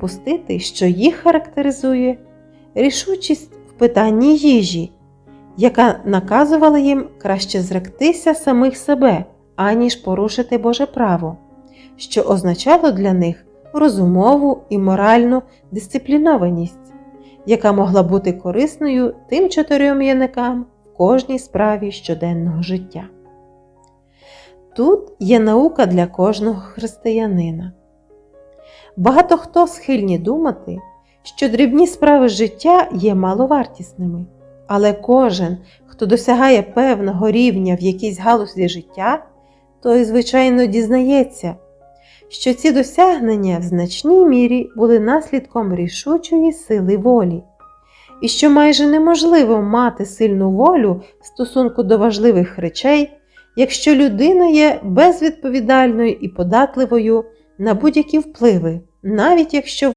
впустити, що їх характеризує рішучість в питанні їжі, яка наказувала їм краще зректися самих себе, аніж порушити Боже право, що означало для них розумову і моральну дисциплінованість, яка могла бути корисною тим чотирьом язикам в кожній справі щоденного життя. Тут є наука для кожного християнина. Багато хто схильні думати, що дрібні справи життя є маловартісними, але кожен, хто досягає певного рівня в якійсь галузі життя, той, звичайно, дізнається, що ці досягнення в значній мірі були наслідком рішучої сили волі, і що майже неможливо мати сильну волю в стосунку до важливих речей, якщо людина є безвідповідальною і податливою на будь-які впливи, навіть якщо